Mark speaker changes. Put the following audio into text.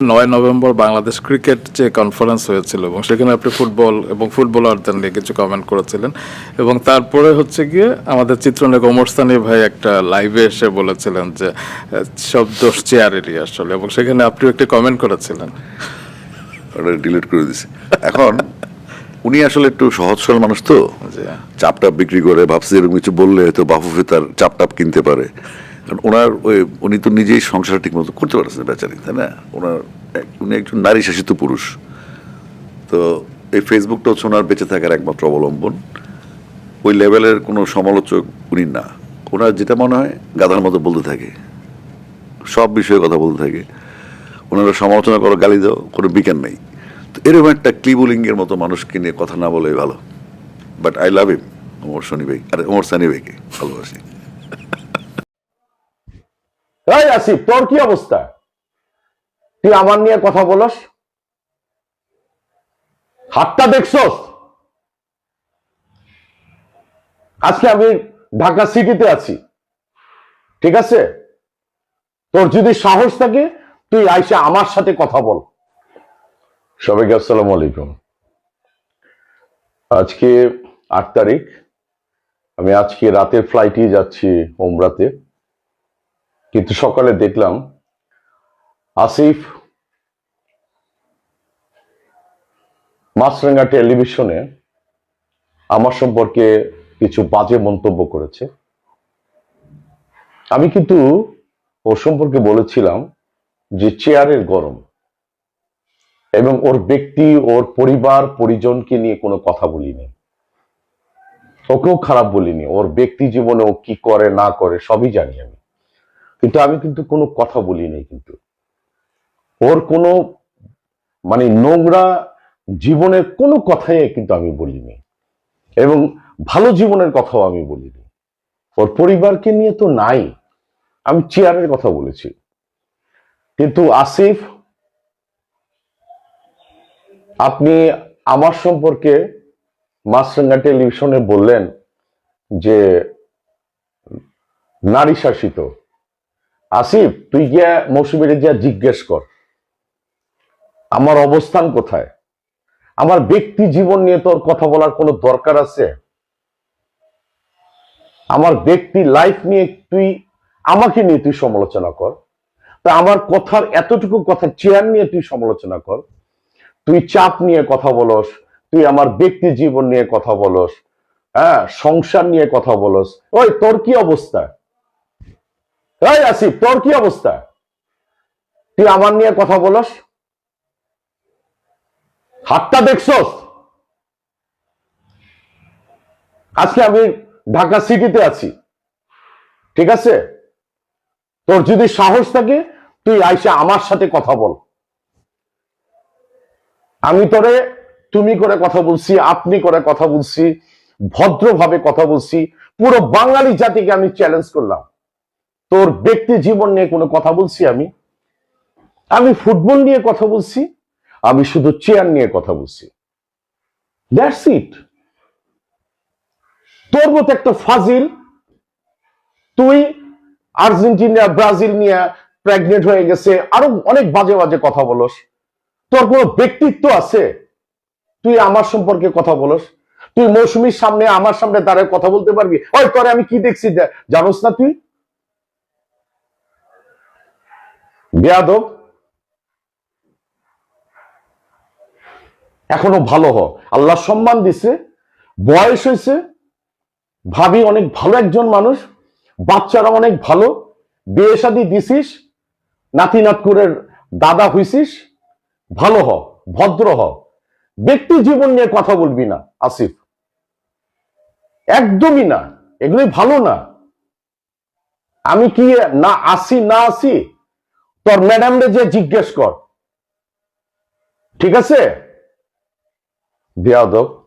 Speaker 1: নয় November Bangladesh cricket যে conference হয়েছিল এবং সেখানে আপনি ফুটবল এবং ফুটবলারদের নিয়ে কিছু কমেন্ট করেছিলেন এবং তারপরে হচ্ছে গিয়ে আমাদের চিত্রনায়ক ওমর সানি ভাই একটা লাইভে এসে বলেছিলেন যে সব দোষ চেয়ারেরই আসলে এবং সেখানে আপনিও একটি কমেন্ট করেছিলেন।
Speaker 2: ওটা ডিলিট করে দিছি। এখন উনি আসলে একটু সহজ সরল মানুষ তো।
Speaker 1: যে
Speaker 2: চাপটাপ বিক্রি করে ভাবছে এরকম কিছু বললে হয়তো বাফুফে তার চাপটাপ কিনতে পারে। কারণ ওনার, ওই, উনি তো নিজেই সংসার ঠিক মতো করতে পারছেন বেচারি, তাই না? ওনার উনি একজন নারী শাসিত পুরুষ। তো এই ফেসবুকটা হচ্ছে ওনার বেঁচে থাকার একমাত্র অবলম্বন। ওই লেভেলের কোনো সমালোচক উনি না। ওনার যেটা মনে হয়, গাধার মতো বলতে থাকে। সব বিষয়ে কথা বলতে থাকে। ওনারা সমালোচনা করো, গালি দাও, কোনো বিজ্ঞান নেই। তো এরকম একটা ক্লিবুলিঙ্গের মতো মানুষকে নিয়ে কথা না বলে ভালো। But I love him Omar Shani ভাই, আরে, ওমর সানি ভাইকে ভালোবাসি।
Speaker 3: এই আসিফ, তোর কি অবস্থা? তুই আমার নিয়ে কথা বলস? হাতটা দেখছস? আজকে আমি ঢাকা সিটিতে আছি। ঠিক আছে? তোর যদি সাহস থাকে, তুই আইসা আমার সাথে কথা বল। সবাইকে আসসালামু আলাইকুম। আজকে আট তারিখ। আমি আজকে রাতের ফ্লাইটে যাচ্ছি ওমরাতে কিন্তু সকালে দেখলাম আসিফ মাছরাঙ্গা টেলিভিশনে আমার সম্পর্কে কিছু বাজে মন্তব্য করেছে। আমি কিন্তু ওর সম্পর্কে বলেছিলাম যে চেয়ারের গরম এবং ওর ব্যক্তি, ওর পরিবার, পরিজনকে নিয়ে কোনো কথা বলিনি। ওকেও খারাপ বলিনি। ওর ব্যক্তি জীবনে ও কি করে, না করে, সবই জানি আমি। কিন্তু আমি কিন্তু কোনো কথা বলি নাই কিন্তু। ওর কোনো মানে নোংরা জীবনের কোনো কথাই কিন্তু আমি বলিনি। এবং ভালো জীবনের কথাও আমি বলিনি। ওর পরিবারকে নিয়ে তো নাই। আমি চেয়ারের কথা বলেছি। কিন্তু আসিফ, আপনি আমার সম্পর্কে মাছরাঙ্গা টেলিভিশনে বললেন যে, নারী শাসিত। আসিফ, তুই গিয়া মৌসুমীরে গিয়া জিজ্ঞেস কর। আমার অবস্থান কোথায়? আমার ব্যক্তি জীবন নিয়ে তোর কথা বলার কোনো দরকার আছে? আমার ব্যক্তি লাইফ নিয়ে তুই, আমাকে নিয়ে তুই সমালোচনা কর। তা আমার কথার এতটুকু কথা চেয়ার নিয়ে তুই সমালোচনা কর। তুই চাপ নিয়ে কথা বলস, তুই আমার ব্যক্তি জীবন নিয়ে কথা বলস হ্যাঁ সংসার নিয়ে কথা বলস। ওই, তোর কি অবস্থা? এই আসিফ, তোর কি অবস্থা? তুই আমার নিয়ে কথা বলস। হাতটা দেখছস? আজকে আমি ঢাকা সিটিতে আছি। ঠিক আছে? তোর যদি সাহস থাকে, তুই আইসা আমার সাথে কথা বল। আমি তোরে তুমি করে কথা বলছি, আপনি করে কথা বলছি, ভদ্রভাবে কথা বলছি, পুরো বাঙালি জাতিকে আমি চ্যালেঞ্জ করলাম। তোর ব্যক্তি জীবন নিয়ে কোনো কথা বলছি আমি? আমি ফুটবল নিয়ে কথা বলছি, আমি শুধু চেয়ার নিয়ে কথা বলছি। দ্যাটস ইট তোর মতো একটা ফাজিল, তুই আর্জেন্টিনা, ব্রাজিল নিয়ে প্রেগনেন্ট হয়ে গেছে, আরও অনেক বাজে বাজে কথা বলস। তোর কোনো ব্যক্তিত্ব আছে? তুই আমার সম্পর্কে কথা বলস। তুই মৌসুমীর সামনে, আমার সামনে দাঁড়ায় কথা বলতে পারবি? ওই, তোরে আমি কি দেখছি? জানোস না তুই? বেয়াদব। এখনও ভালো হ। আল্লাহ সম্মান দিছে, বয়স হয়েছে, ভাবি অনেক ভালো একজন মানুষ, বাচ্চারা অনেক ভালো, বিয়ে শাদী দিছিস, নাতি নাতকুরের দাদা হইছিস, ভালো হ, ভদ্র হ। ব্যক্তি জীবন নিয়ে কথা বলবি না, আসিফ। একদমই না এগুলি ভালো না। আমি কি না আসি না আসি? তোর ম্যাডামরে যে জিজ্ঞেস কর। ঠিক আছে? বেয়াদব